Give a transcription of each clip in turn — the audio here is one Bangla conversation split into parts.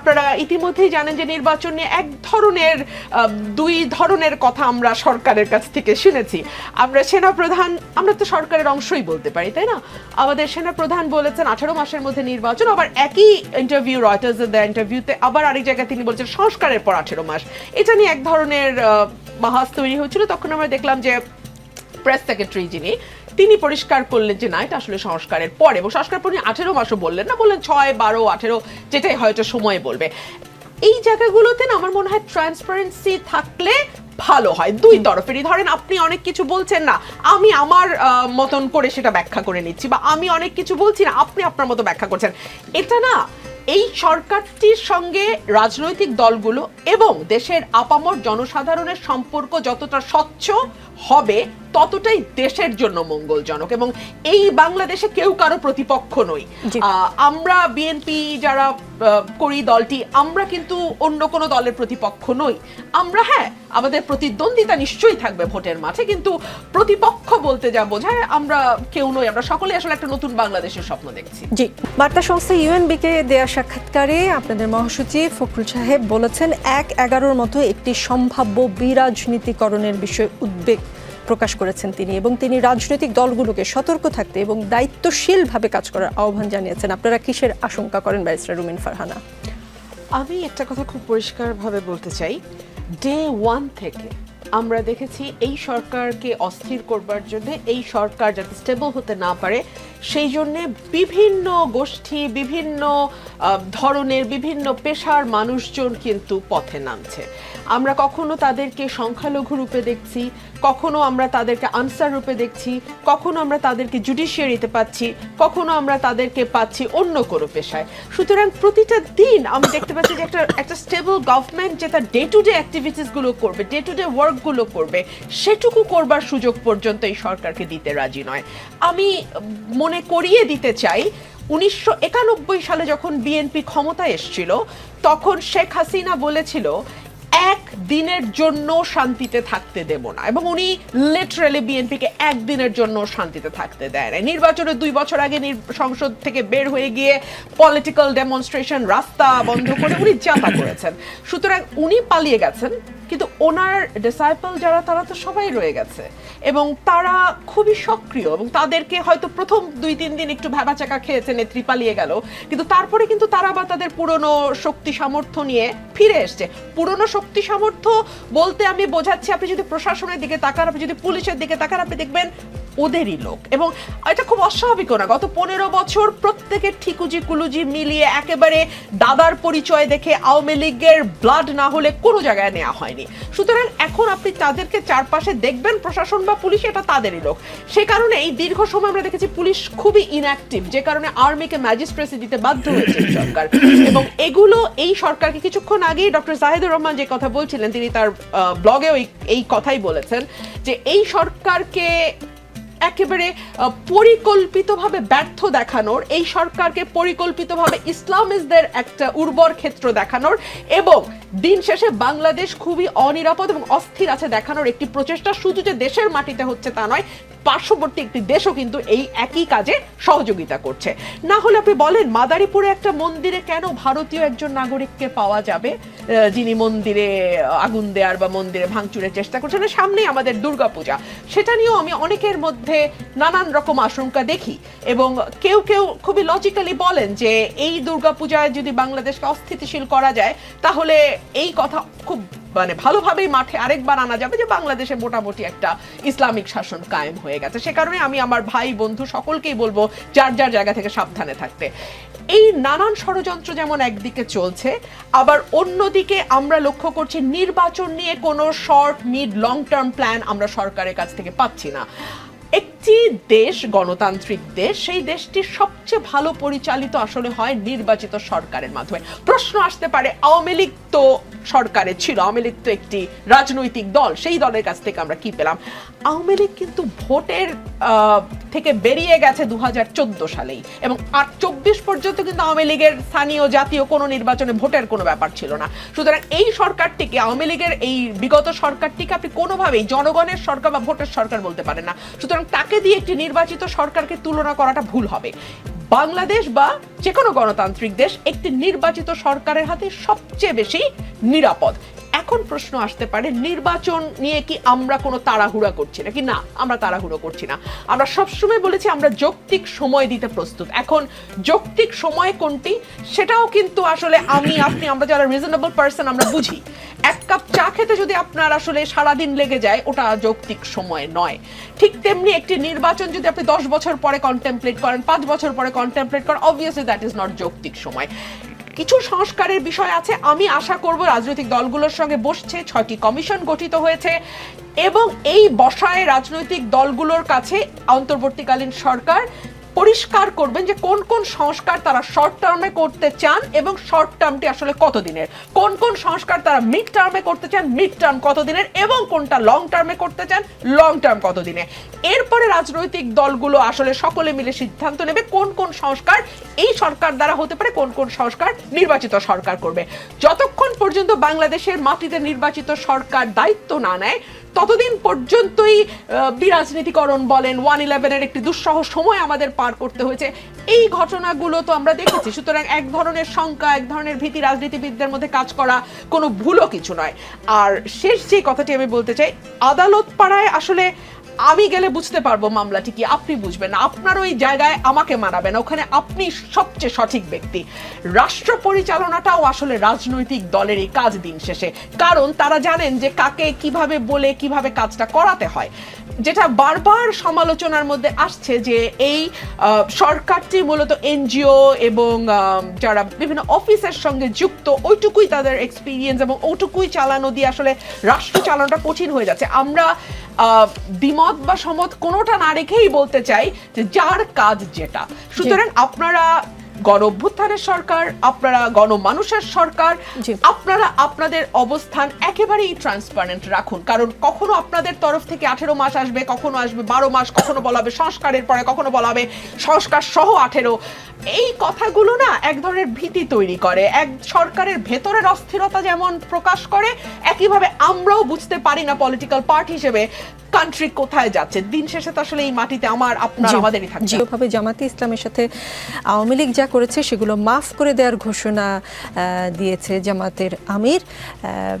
আপনারা ইতিমধ্যেই জানেন যে নির্বাচন নিয়ে এক ধরনের দুই ধরনের কথা আমরা সরকারের কাছ থেকে শুনেছি। আমরা সেনা প্রধান আমরা তো সরকারের অংশই বলতে পারি, তাই না? আমাদের সেনা প্রধান বলেছেন আঠারো মাসের মধ্যে নির্বাচন, আবার একই ইন্টারভিউ রয়টার্সের দেওয়া ইন্টারভিউতে আবার আরেক জায়গায় তিনি বলছেন সংস্কারের পর আঠেরো মাস। এটা নিয়ে এক ধরনের বাহাস তৈরি হয়েছিল তখন আমরা দেখলাম যে প্রেস সেক্রেটারি যিনি তিনি পরিষ্কার করলেন যে না এটা আসলে সংস্কারের পর। এবং সংস্কার পর আঠেরো মাসও বললেন না বললেন ছয় বারো আঠেরো যেটাই হয়তো সময় বলবে। এই জায়গাগুলোতে না আমার মনে হয় ট্রান্সপারেন্সি থাকলে ভালো হয়। দুই তরফেরই। ধরেন আপনি অনেক কিছু বলছেন না আমি আমার মতন করে সেটা ব্যাখ্যা করে নিচ্ছি বা আমি অনেক কিছু বলছি না আপনি আপনার মতো ব্যাখ্যা করছেন। এটা না এই সরকারটির সঙ্গে রাজনৈতিক দলগুলো এবং দেশের আপামর জনসাধারণের সম্পর্ক যতটা স্বচ্ছ হবে ততটাই দেশের জন্য মঙ্গলজনক এবং এই বাংলাদেশে কেউ কারও প্রতিপক্ষ নই। আমরা বিএনপি যারা করি দলটি আমরা কিন্তু অন্য কোনো দলের প্রতিপক্ষ নই। আমরা হ্যাঁ আমাদের প্রতিদ্বন্দ্বিতা নিশ্চয়ই থাকবে ভোটের মাঠে কিন্তু প্রতিপক্ষ বলতে যা বোঝায় আমরা কেউ নই। আমরা সকলে আসলে একটা নতুন বাংলাদেশের স্বপ্ন দেখছি। জি বার্তা সংস্থা ইউএনবিকে দেয়া সাক্ষাৎকারে আপনাদের মহাসচিব ফখরুল সাহেব বলেছেন এক এগারোর মতো একটি সম্ভাব্য বিরাজনীতিকরণের বিষয়ে উদ্বেগ প্রকাশ করেছেন তিনি এবং তিনি রাজনৈতিক দলগুলোকে সতর্ক থাকতে এবং দায়িত্বশীলভাবে কাজ করার আহ্বান জানিয়েছেন। আপনারা কিসের আশঙ্কা করেন ব্যারিস্টার রুমিন ফারহানা? আমি একটা কথা খুব পরিষ্কারভাবে বলতে চাই। ডে ওয়ান থেকে আমরা দেখেছি এই সরকারকে অস্থির করবার জন্য, এই সরকার যাতে স্টেবল হতে না পারে, সেই জন্য বিভিন্ন গোষ্ঠী, বিভিন্ন ধরনের বিভিন্ন পেশার মানুষজন কিন্তু পথে নামছে। আমরা কখনো তাদেরকে সংখ্যালঘু রূপে দেখছি, কখনো আমরা তাদেরকে আনসার রূপে দেখছি, কখনো আমরা তাদেরকে জুডিশিয়ারিতে পাচ্ছি, কখনো আমরা তাদেরকে পাচ্ছি অন্য কোনো পেশায়। সুতরাং প্রতিটা দিন আমি দেখতে পাচ্ছি যে একটা একটা স্টেবল গভর্নমেন্ট যে তার ডে টু ডে অ্যাক্টিভিটিসগুলো করবে ডে টু ডে ওয়ার্কগুলো করবে, সেটুকু করবার সুযোগ পর্যন্ত এই সরকারকে দিতে রাজি নয়। আমি মনে করিয়ে দিতে চাই, উনিশশো একানব্বই সালে যখন বিএনপি ক্ষমতায় এসেছিল, তখন শেখ হাসিনা বলেছিল এক দিনের জন্য শান্তিতে থাকতে দেব না। এবং উনি লিটারেলি বিএনপিকে একদিনের জন্য শান্তিতে থাকতে দেয় না নির্বাচনের দুই বছর আগে সংসদ থেকে বের হয়ে গিয়ে পলিটিক্যাল ডেমনস্ট্রেশন রাস্তা বন্ধ করে উনি যাতা করেছেন। সুতরাং উনি পালিয়ে গেছেন। কিন্তু ওনার ডিসাইপল যারা, তারা তো সবাই রয়ে গেছে। এবং তারা খুবই সক্রিয় এবং তাদেরকে হয়তো প্রথম দুই, তিন দিন একটু ভেবাচাকা খেয়েছে, নেত্রী পালিয়ে গেল। কিন্তু তারপরে কিন্তু তারা আবার তাদের পুরনো শক্তি সামর্থ্য নিয়ে ফিরে এসছে। পুরনো শক্তি সামর্থ্য বলতে আমি বোঝাচ্ছি, আপনি যদি প্রশাসনের দিকে তাকান, আপনি যদি পুলিশের দিকে তাকান, আপনি দেখবেন ওদেরই লোক। এবং এটা খুব অস্বাভাবিকও না, গত পনেরো বছর প্রত্যেকের ঠিকুজি কুলুজি মিলিয়ে একেবারে দাদার পরিচয় দেখে আওয়ামী লীগের ব্লাড না হলে কোনো জায়গায় নেওয়া হয়নি। সুতরাং এখন আপনি তাদেরকে চারপাশে দেখবেন, প্রশাসন বা পুলিশ এটা তাদেরই লোক। সে কারণে এই দীর্ঘ সময় আমরা দেখেছি পুলিশ খুবই ইনঅ্যাক্টিভ যে কারণে আর্মিকে ম্যাজিস্ট্রেসি দিতে বাধ্য হয়েছে সরকার। এবং এগুলো এই সরকারকে কিছুক্ষণ আগেই ডক্টর জাহেদুর রহমান যে কথা বলছিলেন, তিনি তার ব্লগেও এই কথাই বলেছেন যে এই সরকারকে একেবারে পরিকল্পিতভাবে ব্যর্থ দেখানোর, এই সরকারকে পরিকল্পিতভাবে ইসলামিস্টদের একটা উর্বর ক্ষেত্র দেখানোর এবং দিন শেষে বাংলাদেশ খুবই অনিরাপদ এবং অস্থির আছে দেখানোর একটি প্রচেষ্টা। শুধু যে দেশের মাটিতে হচ্ছে তা নয়, পার্শ্ববর্তী একটি দেশও কিন্তু এই একই কাজে সহযোগিতা করছে। না হলে আপনি বলেন, মাদারীপুরে একটা মন্দিরে কেন ভারতীয় একজন নাগরিককে পাওয়া যাবে? যিনি মন্দিরে আগুন দেওয়ার বা মন্দিরে ভাঙচুরের চেষ্টা করছেন, সামনেই আমাদের দুর্গাপূজা। সেটা নিয়েও আমি অনেকের মধ্যে নানান রকম আশঙ্কা দেখি এবং কেউ কেউ খুবই লজিক্যালি বলেন যে এই দুর্গাপূজায় যদি বাংলাদেশকে অস্থিতিশীল করা যায়, তাহলে এই কথা খুব মানে ভালোভাবেই মাঠে আরেকবার আনা যাবে যে বাংলাদেশে মোটামুটি একটা ইসলামিক শাসন কায়েম হয়ে গেছে। সে কারণে আমি আমার ভাই, বন্ধু সকলকেই বলব যার যার জায়গা থেকে সাবধানে থাকতে। এই নানান ষড়যন্ত্র যেমন একদিকে চলছে, আবার অন্যদিকে আমরা লক্ষ্য করছি নির্বাচন নিয়ে কোনো short mid long term plan আমরা সরকারের কাছ থেকে পাচ্ছি না। x. একটি দেশ, গণতান্ত্রিক দেশ, সেই দেশটি সবচেয়ে ভালো পরিচালিত আসলে হয় নির্বাচিত সরকারের মাধ্যমে। প্রশ্ন আসতে পারে, আওয়ামী লীগ তো সরকারে ছিল, আওয়ামী লীগ তো একটি রাজনৈতিক দল, সেই দলের কাছ থেকে আমরা কি পেলাম? আওয়ামী লীগ কিন্তু ভোটের থেকে বেরিয়ে গেছে দু হাজার চোদ্দ সালেই এবং আর চব্বিশ পর্যন্ত কিন্তু আওয়ামী লীগের স্থানীয়, জাতীয় কোনো নির্বাচনে ভোটের কোনো ব্যাপার ছিল না। সুতরাং এই সরকারটিকে, আওয়ামী লীগের এই বিগত সরকারটিকে আপনি কোনোভাবেই জনগণের সরকার বা ভোটের সরকার বলতে পারেন না। সুতরাং তাকে দিয়ে একটি নির্বাচিত সরকারকে তুলনা করাটা ভুল হবে। বাংলাদেশ বা যে কোনো গণতান্ত্রিক দেশ একটি নির্বাচিত সরকারের হাতে সবচেয়ে বেশি নিরাপদ। এখন প্রশ্ন আসতে পারে, নির্বাচন নিয়ে কি আমরা কোনো তাড়াহুড়া করছি নাকি? না, আমরা তাড়াহুড়ো করছি না। আমরা সবসময় বলেছি আমরা যৌক্তিক সময় দিতে প্রস্তুত। এখন যৌক্তিক সময় কোনটি? সেটাও কিন্তু আসলে আমি, আপনি, আমরা যারা রিজনেবল পার্সন আমরা বুঝি। এক কাপ চা খেতে যদি আপনার আসলে সারাদিন লেগে যায়, ওটা যৌক্তিক সময় নয়। ঠিক তেমনি একটি নির্বাচন যদি আপনি দশ বছর পরে কন্টেমপ্লেট করেন, পাঁচ বছর পরে কন্টেমপ্লেট করেন অবভিয়াসলি দ্যাট ইজ নট যৌক্তিক সময়। কিছু সংস্কারের বিষয় আছে। আমি আশা করব রাজনৈতিক দলগুলোর সঙ্গে বসছে, ছয়টি কমিশন গঠিত হয়েছে এবং এই বসায় রাজনৈতিক দলগুলোর কাছে অন্তর্বর্তীকালীন সরকার পরিষ্কার করবেন যে কোন কোন সংস্কার তারা শর্ট টার্মে করতে চান এবং শর্ট টার্মটি আসলে কতদিনের? কোন কোন সংস্কার তারা মিড টার্মে করতে চান মিড টার্ম কতদিনের এবং কোনটা লং টার্মে করতে চান লং টার্ম কতদিনে? এরপরে রাজনৈতিক দলগুলো আসলে সকলে মিলে সিদ্ধান্ত নেবে কোন কোন সংস্কার এই সরকার দ্বারা হতে পারে, কোন কোন সংস্কার নির্বাচিত সরকার করবে। যতক্ষণ পর্যন্ত বাংলাদেশের মাটিতে নির্বাচিত সরকার দায়িত্ব না নেয় ততদিন পর্যন্তই বিরাজনীতিকরণ বলেন, ওয়ান ইলেভেনের একটি দুঃসহ সময় আমাদের পার করতে হয়েছে। এই ঘটনাগুলো তো আমরা দেখেছি। সুতরাং এক ধরনের শঙ্কা, এক ধরনের ভীতি রাজনীতিবিদদের মধ্যে কাজ করা কোনো ভুলও কিছু নয়। আর শেষ যে কথাটি আমি বলতে চাই আদালত পাড়ায় আসলে আমি গেলে বুঝতে পারব মামলাটি কি। আপনি বুঝবেন আপনার ওই জায়গায় আমাকে মানাবে না ওখানে আপনি সবচেয়ে সঠিক ব্যক্তি। রাষ্ট্র পরিচালনাটাও আসলে রাজনৈতিক দলেরই কাজ দিন শেষে। কারণ তারা জানেন যে কাকে কীভাবে বলে কীভাবে কাজটা করাতে হয়। যেটা বারবার সমালোচনার মধ্যে আসছে যে এই সরকারটি মূলত এনজিও এবং যারা বিভিন্ন অফিসের সঙ্গে যুক্ত ওইটুকুই তাদের এক্সপিরিয়েন্স এবং ওইটুকুই চালানো দিয়ে আসলে রাষ্ট্র চালানোটা কঠিন হয়ে যাচ্ছে। আমরা আহ, দ্বিমত বা সমত কোনোটা না রেখেই বলতে চাই যে যার কাজ যেটা। সুতরাং আপনারা গণ অভ্যুত্থানের সরকার আপনারা গণমানুষের সরকার। আপনারা আপনাদের অবস্থান একেবারেই ট্রান্সপারেন্ট রাখুন। কারণ কখনো আপনাদের তরফ থেকে আঠেরো মাস আসবে কখনো আসবে বারো মাস কখনো বলা হবে সংস্কারের পরে কখনো বলা হবে সংস্কার সহ আঠেরো। এই কথাগুলো না এক ধরনের ভীতি তৈরি করে। এক সরকারের ভেতরের অস্থিরতা যেমন প্রকাশ করে একইভাবে আমরাও বুঝতে পারি না পলিটিক্যাল পার্টি হিসেবে কান্ট্রি কোথায় যাচ্ছে। দিন শেষে তো আসলে এই মাটিতে আমার আপনার আমাদেরই থাকবে। যেভাবে জামাতে ইসলামের সাথে আওয়ামী লীগ যা করেছে সেগুলো মাফ করে দেওয়ার ঘোষণা আহ, দিয়েছে জামাতের আমির। আহ,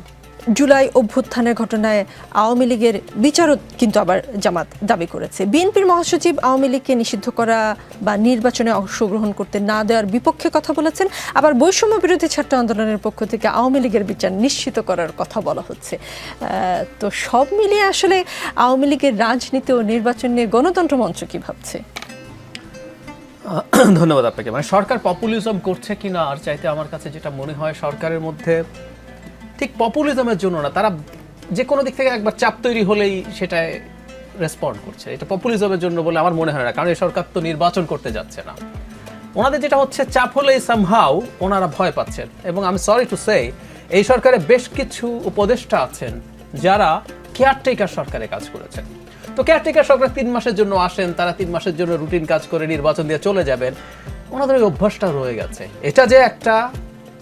জুলাই অভ্যুত্থানের ঘটনায় আওয়ামী লীগের বিচারও কিন্তু আবার জামাত দাবি করেছে। বিএনপির মহাসচিব আওয়ামী লীগকে নিষিদ্ধ করা বা নির্বাচনে অংশগ্রহণ করতে না দেওয়ার বিপক্ষে কথা বলেছেন। আবার বৈষম্য বিরোধী ছাত্র আন্দোলনের পক্ষ থেকে আওয়ামী লীগের বিচার নিশ্চিত করার কথা বলা হচ্ছে। তো সব মিলিয়ে আসলে আওয়ামী লীগের রাজনীতি ও নির্বাচন নিয়ে গণতন্ত্র মঞ্চ কি ভাবছে? ধন্যবাদ আপনাকে। মানে সরকার পপুলিজম করছে কিনা, আর চাইতে আমার কাছে যেটা মনে হয় সরকারের মধ্যে ঠিক পপুলিজমের জন্য না, তারা যে কোনো দিক থেকে একবার চাপ তৈরি হলেই সেটায় রেসপন্ড করছে। এটা পপুলিজমের জন্য বলে আমার মনে হয় না, কারণ এই সরকার তো নির্বাচন করতে যাচ্ছে না। ওনাদের যেটা হচ্ছে, চাপ হলেই সামহাও ওনারা ভয় পাচ্ছেন। এবং আমি সরি টু সে এই সরকারে বেশ কিছু উপদেষ্টা আছেন যারা কেয়ারটেকার সরকারে কাজ করেছেন। তো কেয়ারটেকার সরকার তিন মাসের জন্য আসেন, তারা তিন মাসের জন্য রুটিন কাজ করে নির্বাচন দিয়ে চলে যাবেন। ওনাদের ওই অভ্যাসটা রয়ে গেছে। এটা যে একটা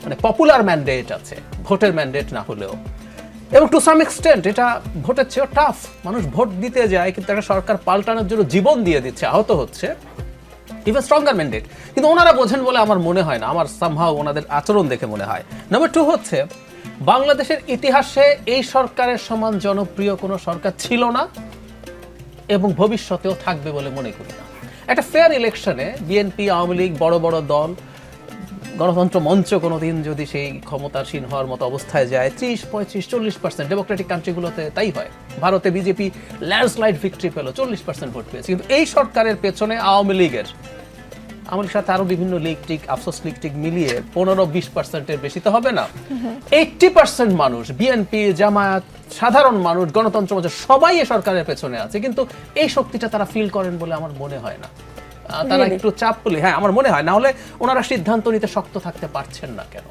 মানে পপুলার ম্যান্ডেট আছে ভোটের ম্যান্ডেট না হলেও। এবং টু সাম এক্সটেন্ট এটা ভোটের চেয়েও টাফ মানুষ ভোট দিতে যায়, কিন্তু একটা সরকার পাল্টানোর জন্য জীবন দিয়ে দিচ্ছে, আহত হচ্ছে। ইভেন স্ট্রঙ্গার ম্যান্ডেট কিন্তু ওনারা বোঝেন বলে আমার মনে হয় না, আমার সামহাও ওনাদের আচরণ দেখে মনে হয়। নাম্বার টু হচ্ছে, বাংলাদেশের ইতিহাসে এই সরকারের সমান জনপ্রিয় কোনো সরকার ছিল না, এবং ভবিষ্যতেও থাকবে বলে মনে করি না। একটা ফেয়ার ইলেকশনে বিএনপি আওয়ামী লীগ, বড় বড় দল গণতন্ত্র মঞ্চ কোনোদিন যদি সেই ক্ষমতাসীন হওয়ার মতো অবস্থায় যায়, ত্রিশ, পঁয়ত্রিশ, চল্লিশ পার্সেন্ট ডেমোক্রেটিক কান্ট্রিগুলোতে তাই হয়। ভারতে বিজেপি ল্যান্ডস্লাইড ভিক্টরি পেল, চল্লিশ পার্সেন্ট ভোট পেয়েছে। কিন্তু এই সরকারের পেছনে আওয়ামী লীগের লীগের সাথে আরও বিভিন্ন লীগ টিক, আফসোস লীগ টিক মিলিয়ে পনেরো, বিশ পার্সেন্টের বেশি তো হবে না। এইটটি পার্সেন্ট মানুষ বিএনপি জামায়াত, সাধারণ মানুষ, গণতন্ত্র সবাই এই সরকারের পেছনে আছে। কিন্তু এই শক্তিটা তারা ফিল করেন বলে আমার মনে হয় না। তারা একটু চাপ পেলে হ্যাঁ আমার মনে হয় না হলে ওনারা সিদ্ধান্ত নিতে শক্ত থাকতে পারছেন না কেন?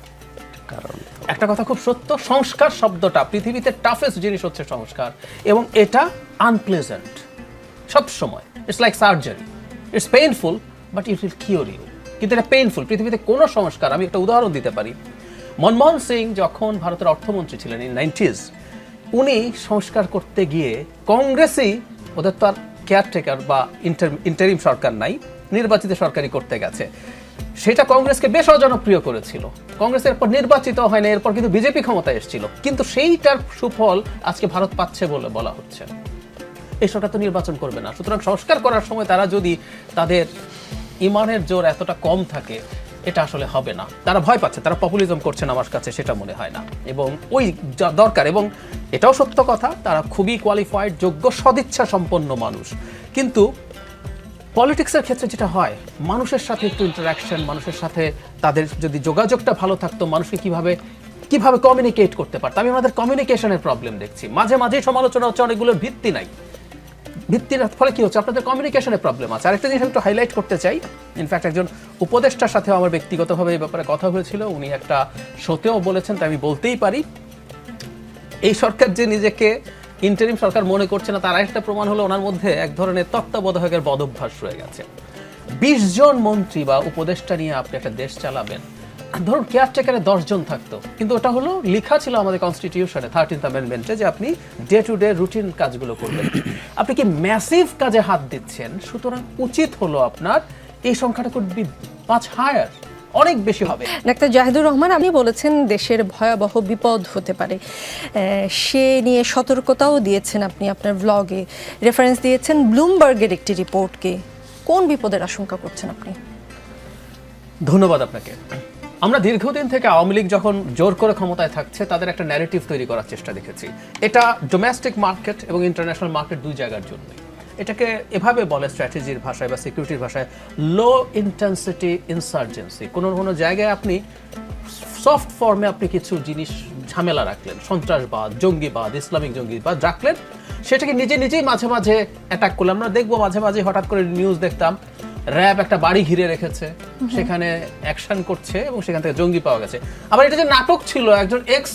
কারণ একটা কথা খুব সত্য সংস্কার শব্দটা পৃথিবীতে টাফেস্ট জিনিস হচ্ছে সংস্কার এবং এটা আনপ্লেজেন্ট সব সময়। It's like surgery it's painful but it will cure you কিন্তু এটা পেইনফুল পৃথিবীতে কোনো সংস্কার আমি একটা উদাহরণ দিতে পারি। মনমোহন সিং যখন ভারতের অর্থমন্ত্রী ছিলেন ইন নাইনটিজ উনি সংস্কার করতে গিয়ে কংগ্রেসই ওদের তো আর কেয়ারটেকার বা ইন্টারিম সরকার নাই, নির্বাচিত সরকারি করতে গেছে। সেটা কংগ্রেসকে বেশ অজনপ্রিয় করেছিল। কংগ্রেস এরপর নির্বাচিত হয় না, এরপর কিন্তু বিজেপি ক্ষমতায় এসেছিল। কিন্তু সেইটার সুফল আজকে ভারত পাচ্ছে বলে বলা হচ্ছে। এই সরকার তো নির্বাচন করবে না। সুতরাং সংস্কার করার সময় তারা যদি তাদের ইমানের জোর এতটা কম থাকে এটা আসলে হবে না। তারা ভয় পাচ্ছে, তারা পপুলিজম করছেন আমার কাছে, সেটা মনে হয় না। এবং ওই যা দরকার, এবং এটাও সত্য কথা, তারা খুবই কোয়ালিফাইড যোগ্য, সদিচ্ছা সম্পন্ন মানুষ। কিন্তু পলিটিক্সের ক্ষেত্রে যেটা হয়, মানুষের সাথে একটু ইন্টারাকশন মানুষের সাথে তাদের যদি যোগাযোগটা ভালো থাকতো, মানুষকে কীভাবে কীভাবে কমিউনিকেট করতে পারতো? আমি আমাদের কমিউনিকেশনের প্রবলেম দেখছি। মাঝে মাঝেই সমালোচনা হচ্ছে অনেকগুলোর ভিত্তি নাই। ভিত্তির ফলে কি হচ্ছে? আপনাদের কমিউনিকেশনের প্রবলেম আছে। আরেকটা জিনিস আমি একটু হাইলাইট করতে চাই। ইনফ্যাক্ট একজন উপদেষ্টার সাথেও আমার ব্যক্তিগতভাবে এই ব্যাপারে কথা হয়েছিল। উনি একটা শোতেও বলেছেন, তাই আমি বলতেই পারি। এই সরকার যে নিজেকে ইন্টারিম সরকার মনে করছে না, তার আরেকটা প্রমাণ হলো ওনার মধ্যে এক ধরনের তত্ত্বাবধায়কের বদভ্যাস রয়ে গেছে। বিশ জন মন্ত্রী বা উপদেষ্টা নিয়ে আপনি একটা দেশ চালাবেন। ধরুন কেয়ারটেকারে দশজন থাকতো কিন্তু ওটা হলো লেখা ছিল আমাদের কনস্টিটিউশনে থার্টিন্থ অ্যামেন্ডমেন্টে যে আপনি ডে টু ডে রুটিন কাজগুলো করবেন। আপনি কি ম্যাসিভ কাজে হাত দিচ্ছেন? সুতরাং উচিত হলো আপনার এই সংখ্যাটা কুড বি মাছ হায়ার অনেক বেশি হবে। ডাক্তার জাহিদুর রহমান আপনি বলেছেন দেশের ভয়াবহ বিপদ হতে পারে। সে নিয়ে সতর্কতাও দিয়েছেন আপনি আপনার ব্লগে রেফারেন্স দিয়েছেন ব্লুমবার্গের একটি রিপোর্টকে কোন বিপদের আশঙ্কা করছেন আপনি? ধন্যবাদ আপনাকে। আমরা দীর্ঘদিন থেকে আওয়ামী লীগ যখন জোর করে ক্ষমতায় থাকছে, তাদের একটা ন্যারেটিভ তৈরি করার চেষ্টা দেখেছি। এটা ডোমেস্টিক মার্কেট এবং ইন্টারন্যাশনাল মার্কেট দুই জায়গার জন্য এটাকে এভাবে বলে স্ট্র্যাটেজির ভাষায় বা সিকিউরিটির ভাষায় লো ইন্টেন্সিটি ইনসার্জেন্সি কোনো কোনো জায়গায় আপনি সফট ফর্মে আপনি কিছু জিনিস ঝামেলা রাখলেন, সন্ত্রাসবাদ, জঙ্গিবাদ, ইসলামিক জঙ্গিবাদ রাখলেন, সেটাকে নিজে নিজেই মাঝে মাঝে অ্যাটাক করলাম আমরা দেখব মাঝে মাঝে হঠাৎ করে নিউজ দেখতাম র্যাব একটা বাড়ি ঘিরে রেখেছে সেখানে অ্যাকশন করছে এবং সেখান থেকে জঙ্গি পাওয়া গেছে। আবার এটা যে নাটক ছিল একজন এক্স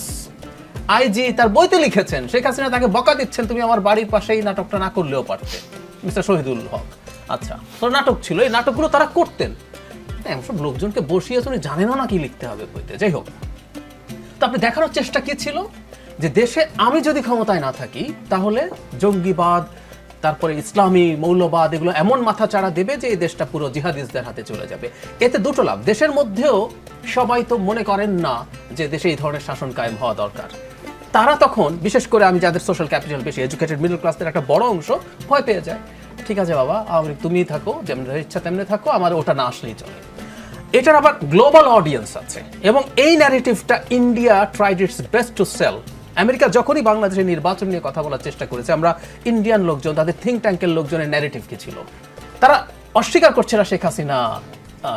আইজি তার বইতে লিখেছেন শেখ হাসিনা তাকে বকা দিচ্ছেন তুমি আমার বাড়ির পাশেই নাটকটা না করলেও পারতে। মিস্টার শহীদুল হক। আচ্ছা তো নাটক ছিল এই নাটকগুলো তারা করতেন। এমন সব লোকজনকে বসিয়ে তুমি জানেনও না কি লিখতে হবে বইতে। যাই হোক তো আপনি দেখানোর চেষ্টা কি ছিল? যে দেশে আমি যদি ক্ষমতায় না থাকি তাহলে জঙ্গিবাদ তারপরে ইসলামী মৌলবাদ এগুলো এমন মাথা চাড়া দেবে যে এই দেশটা পুরো জিহাদিসদের হাতে চলে যাবে। এতে দুটো লাভ। দেশের মধ্যেও সবাই তো মনে করেন না যে দেশে এই ধরনের শাসন কায়েম হওয়া দরকার। তারা তখন, বিশেষ করে আমি যাদের সোশ্যাল ক্যাপিটাল বেশি এডুকেটেড মিডল ক্লাসদের একটা বড় অংশ, ভয় পেয়ে যায়। ঠিক আছে বাবা লীগ তুমিই থাকো, যেমন ইচ্ছা তেমনি থাকো, আমার ওটা না আসলেই চলে। এটার আবার গ্লোবাল অডিয়েন্স আছে। এবং এই ন্যারেটিভটা India tried its best to sell America যখনই বাংলাদেশের নির্বাচন নিয়ে কথা বলার চেষ্টা করেছে, আমরা ইন্ডিয়ান লোকজন, তাদের থিঙ্ক ট্যাঙ্কের লোকজনের ন্যারেটিভ কি ছিল? তারা অস্বীকার করছে না শেখ হাসিনা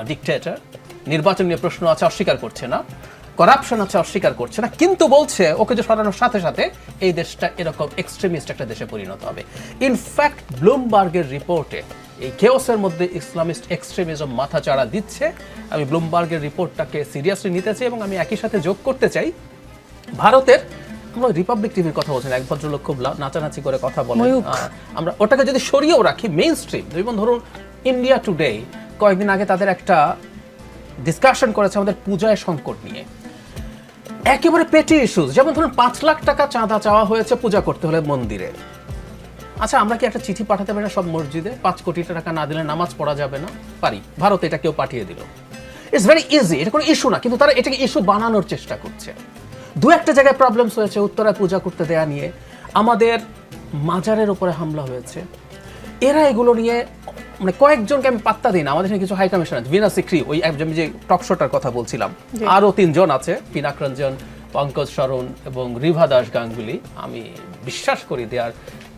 ডিকটেটর নির্বাচন নিয়ে প্রশ্ন আছে, অস্বীকার করছে না। করাপশন আছে, অস্বীকার করছে না। কিন্তু বলছে, ওকে যে সরানোর সাথে সাথে এই দেশটা এরকম এক্সট্রিমিস্ট একটা দেশে পরিণত হবে। ইনফ্যাক্ট ব্লুমবার্গের রিপোর্টে এই কেওসের মধ্যে ইসলামিস্ট এক্সট্রিমিজম মাথা চাড়া দিচ্ছে। আমি ব্লুমবার্গের রিপোর্টটাকে সিরিয়াসলি নিতে চাই এবং আমি একই সাথে যোগ করতে চাই। ভারতের আমরা রিপাবলিক টিভির কথা বলছেন এক ভদ্রলোক খুব নাচানাচি করে কথা বলেন। আমরা ওটাকে যদি সরিয়েও রাখি মেইন স্ট্রিম যেমন ধরুন ইন্ডিয়া টুডে কয়েকদিন আগে তাদের একটা ডিসকাশন করেছে আমাদের পূজায় সংকট নিয়ে। একেবারে পেটি ইস্যুস যেমন ধরুন পাঁচ লাখ টাকা চাঁদা চাওয়া হয়েছে পূজা করতে হলে মন্দিরে। আচ্ছা আমরা কি একটা চিঠি পাঠাতে পারি না সব মসজিদে? পাঁচ কোটি টাকা না দিলে নামাজ পড়া যাবে না? পারি। ভারত এটা কেউ পাঠিয়ে দিল। ইটস ভেরি ইজি এটা কোনো ইস্যু না কিন্তু তারা এটাকে ইস্যু বানানোর চেষ্টা করছে। দু একটা জায়গায় প্রবলেমস হয়েছে উত্তরায় পূজা করতে দেয়া নিয়ে। আমাদের মাজারের উপরে হামলা হয়েছে। এরা এগুলো নিয়ে মানে কয়েকজনকে আমি পাত্তা দিই না আমাদের এখানে কিছু হাই কমিশন আছে। ভিনা সিক্রি ওই আমি যে টক শোটার কথা বলছিলাম আরও তিনজন আছে পিনাক রঞ্জন পঙ্কজ শরণ এবং রিভা দাস গাঙ্গুলি। আমি বিশ্বাস করি they are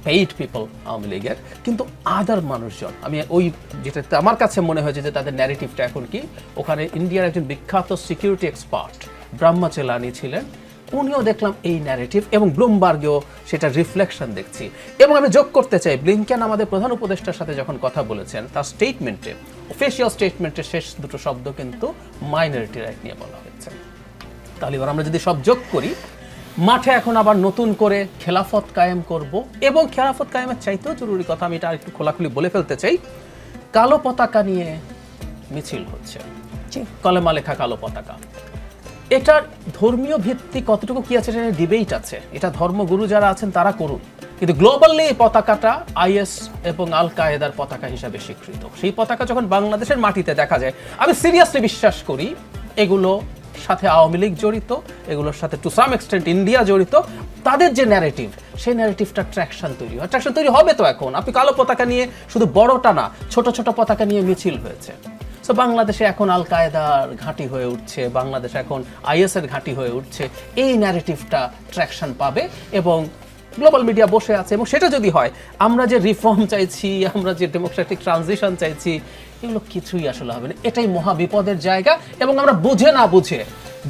paid people Awami লীগের। কিন্তু আদার মানুষজন আমি ওই যেটা আমার কাছে মনে হয়েছে যে তাদের ন্যারেটিভটা এখন কি ওখানে ইন্ডিয়ার একজন বিখ্যাত সিকিউরিটি এক্সপার্ট ব্রহ্মা চেলানি ছিলেন। উনিও দেখলাম এই ন্যারেটিভ এবং ব্লুমবার্গেও সেটা রিফ্লেকশন দেখছি। এবং আমি যোগ করতে চাই ব্লিংকেন আমাদের প্রধান উপদেষ্টার সাথে যখন কথা বলেছেন তার স্টেটমেন্টে অফিসিয়াল স্টেটমেন্টের শেষ দুটো শব্দ কিন্তু মাইনরিটি রাইট নিয়ে বলা হয়েছে। তাহলে এবার আমরা যদি সব যোগ করি মাঠে এখন আবার নতুন করে খেলাফত কায়েম করব এবং খেলাফত কায়েমের চাইতেও জরুরি কথা আমি এটা আরেকটু খোলাখুলি বলে ফেলতে চাই কালো পতাকা নিয়ে মিছিল হচ্ছে। কলেমা লেখা কালো পতাকা। এটার ধর্মীয় ভিত্তি কতটুকু কি আছে সেটা ডিবেট আছে। এটা ধর্মগুরু যারা আছেন, তারা করুন। কিন্তু গ্লোবালি এই পতাকাটা আইএস এবং আল কায়েদার পতাকা হিসাবে স্বীকৃত। সেই পতাকা যখন বাংলাদেশের মাটিতে দেখা যায়, আমি সিরিয়াসলি বিশ্বাস করি, এগুলো সাথে আওয়ামী লীগ জড়িত, এগুলোর সাথে টু সাম এক্সটেন্ট ইন্ডিয়া জড়িত, তাদের যে ন্যারেটিভ সেই ন্যারেটিভটা ট্র্যাকশন তৈরি হয়। ট্র্যাকশন তৈরি হবে তো এখন। আপনি কালো পতাকা নিয়ে শুধু বড়টা না, ছোট ছোট পতাকা নিয়ে মিছিল হয়েছে। সো বাংলাদেশে এখন আল কায়দার ঘাঁটি হয়ে উঠছে বাংলাদেশ এখন আইএস এর ঘাঁটি হয়ে উঠছে। এই ন্যারেটিভটা ট্র্যাকশন পাবে এবং গ্লোবাল মিডিয়া বসে আছে এবং সেটা যদি হয়, আমরা যে রিফর্ম চাইছি, আমরা যে ডেমোক্রেটিক ট্রানজিশন চাইছি, এগুলো কিছুই আসলে হবে না। এটাই মহা বিপদের জায়গা এবং আমরা বুঝে না বুঝে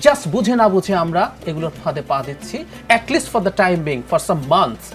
জাস্ট বুঝে না বুঝে আমরা এগুলোর ফাঁদে পা দিচ্ছি at least for the time being for some months